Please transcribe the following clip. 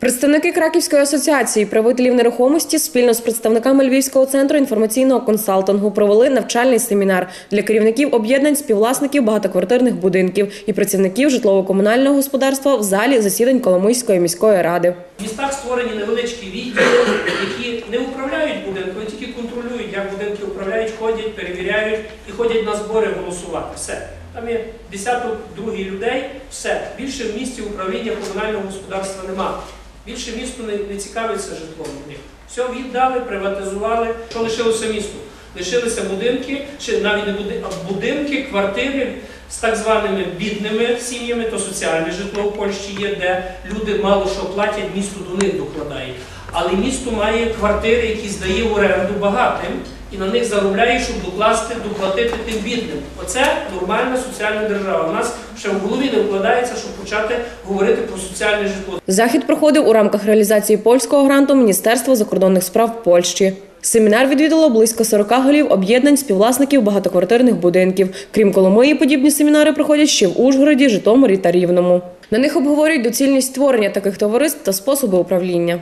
Представники Краківської асоціації правителів нерухомості спільно з представниками Львівського центру інформаційного консалтингу провели навчальний семінар для керівників об'єднань співвласників багатоквартирних будинків і працівників житлово-комунального господарства в залі засідань Коломийської міської ради. В містах створені невеличкі відділи, які не управляють будинком, тільки контролюють, як будинки управляють, ходять, перевіряють і ходять на збори голосувати. Все. Там є десяток других людей, все. Більше в місті управління комунального господарства нема. Більше місто не, не цікавиться житлом. Все віддали, приватизували. Що лишилося місту? Лишилися будинки, чи навіть не будинки, а будинки, квартири з так званими бідними сім'ями, то соціальне житло в Польщі є, де люди мало що платять, місто до них докладає. Але місто має квартири, які здає в оренду багатим, і на них заробляє, щоб докласти, доплатити тим бідним. Оце нормальна соціальна держава. У нас ще в голові не вкладається, щоб почати говорити про соціальне житло. Захід проходив у рамках реалізації польського гранту Міністерства закордонних справ Польщі. Семінар відвідало близько 40 голів об'єднань співвласників багатоквартирних будинків. Крім Коломиї, подібні семінари проходять ще в Ужгороді, Житомирі та Рівному. На них обговорюють доцільність створення таких товариств та способи управління.